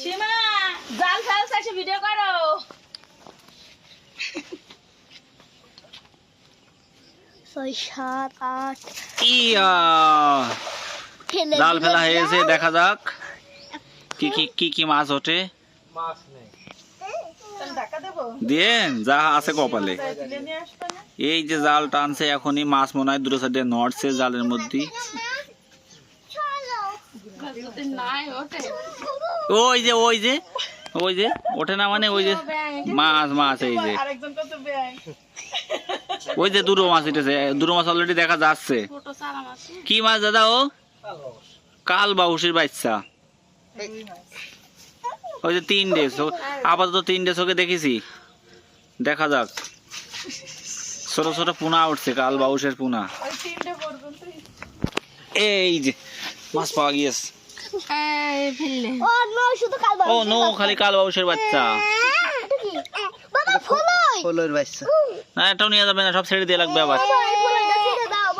সীমা জাল ফেল চাইছে ভিডিও করো। ছয় সাত আট। ইয়া জাল ফেলা হয়েছে দেখা যাক। কি কি কি কি মাছ ওঠে? দেবো? যা আছে কপালে। এই যে জাল টানছে এখনই মাছ মনে হয় দূরে সাইডে নড়ছে জালের মধ্যে ওই যে ওই যে ওই যে ওঠে না মানে ওই যে মাছ মাছ এই যে। ওই যে দুটো মাছ উঠেছে দুটো মাছ অলরেডি দেখা যাচ্ছে। কি মাছ দাদা ও? কাল বাউসির বাচ্চা। ওই যে তিনটে চো- আপাতত তিন তিনটে চোখে দেখেছি। দেখা যাক। ছোট ছোট পুনা উঠছে কাল বাউসের পুনা। এই যে মাছ পাওয়া গিয়েছে। ফেললে। ও নয় শুধু কাল ও নো খালি কাল বাউসের বাচ্চা। এটা বাবা ফলই বাচ্চা। না এটাও নিয়ে যাবে না সব ছেড়ে দিয়ে লাগবে আবার।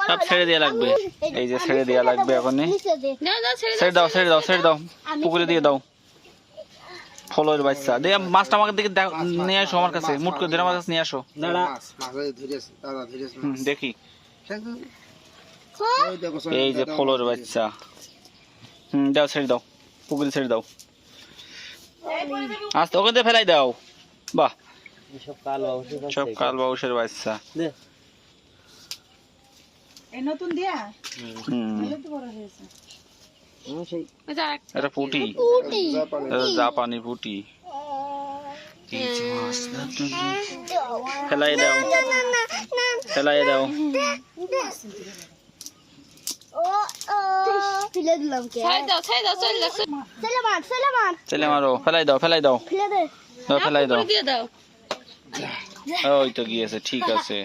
সব ছেড়ে দিয়ে লাগবে। এই যে ছেড়ে দেওয়া লাগবে এখন ছেড়ে দাও ছেড়ে দাও ছেড়ে দাও। পুকুরে দিয়ে দাও। ফলের বাচ্চা। দিয়ে মাছটা আমাকে দিকে নিয়ে আসো আমার কাছে মুট করে আমার কাছে নিয়ে আসো দেখি হ্যাঁ? দেখো। এই যে ফলের বাচ্চা। হুম দাও ছেড়ে দাও। পুকুরে ছেড়ে দাও। আস্তে ওখান থেকে ফেলাই দাও। বাহ। সব কাল বাউসের সব বাচ্চা। নতুন দিয়া? হুম। এটা পুটি। জাপানি পুটি। ফেলাই দাও। ফেলাই দাও। ফেলে দিলাম কে? ছেড়ে দাও ছেড়ে দাও চলে যাও ছেলে মার ছেলে মার। ছেলে মারো ফেলাই দাও ফেলাই দাও। ফেলে দে। দাও ফেলাই দাও। ওই তো গিয়েছে ঠিক আছে।